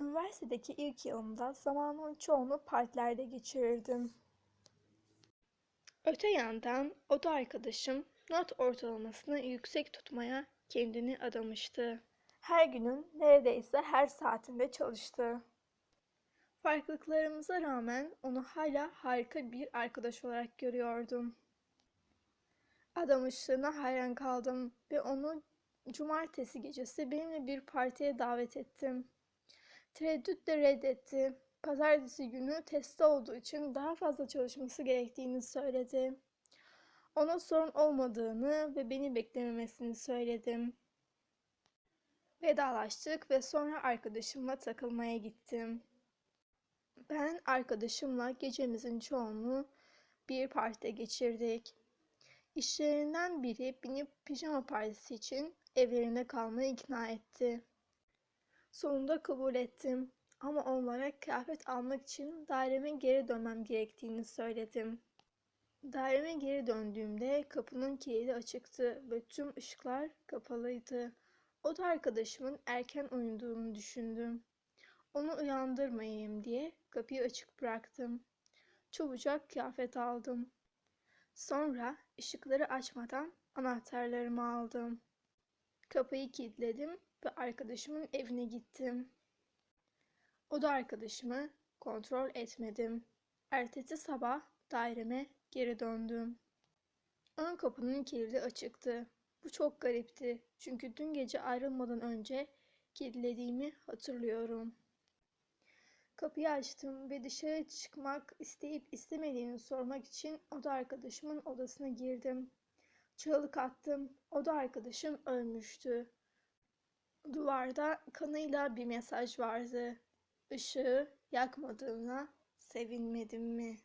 Üniversitedeki ilk yılımda zamanımın çoğunu partilerde geçirirdim. Öte yandan oda arkadaşım not ortalamasını yüksek tutmaya kendini adamıştı. Her günün neredeyse her saatinde çalıştı. Farklılıklarımıza rağmen onu hala harika bir arkadaş olarak görüyordum. Adamışlığına hayran kaldım ve onu cumartesi gecesi benimle bir partiye davet ettim. Tereddütle reddetti. Pazartesi günü testi olduğu için daha fazla çalışması gerektiğini söyledi. Ona sorun olmadığını ve beni beklememesini söyledim. Vedalaştık ve sonra arkadaşımla takılmaya gittim. Ben arkadaşımla gecemizin çoğunu bir partide geçirdik. İşlerinden biri beni pijama partisi için evlerinde kalmaya ikna etti. Sonunda kabul ettim ama onlara kıyafet almak için daireme geri dönmem gerektiğini söyledim. Daireme geri döndüğümde kapının kilidi açıktı ve tüm ışıklar kapalıydı. O da arkadaşımın erken uyuduğunu düşündüm. Onu uyandırmayayım diye kapıyı açık bıraktım. Çabucak kıyafet aldım. Sonra ışıkları açmadan anahtarlarımı aldım. Kapıyı kilitledim ve arkadaşımın evine gittim. O da arkadaşımı kontrol etmedim. Ertesi sabah daireme geri döndüm. Ön kapının kilidi açıktı. Bu çok garipti. Çünkü dün gece ayrılmadan önce kilitlediğimi hatırlıyorum. Kapıyı açtım ve dışarı çıkmak isteyip istemediğini sormak için oda arkadaşımın odasına girdim. Çığlık attım. Oda arkadaşım ölmüştü. Duvarda kanıyla bir mesaj vardı. Işığı yakmadığına sevinmedim mi?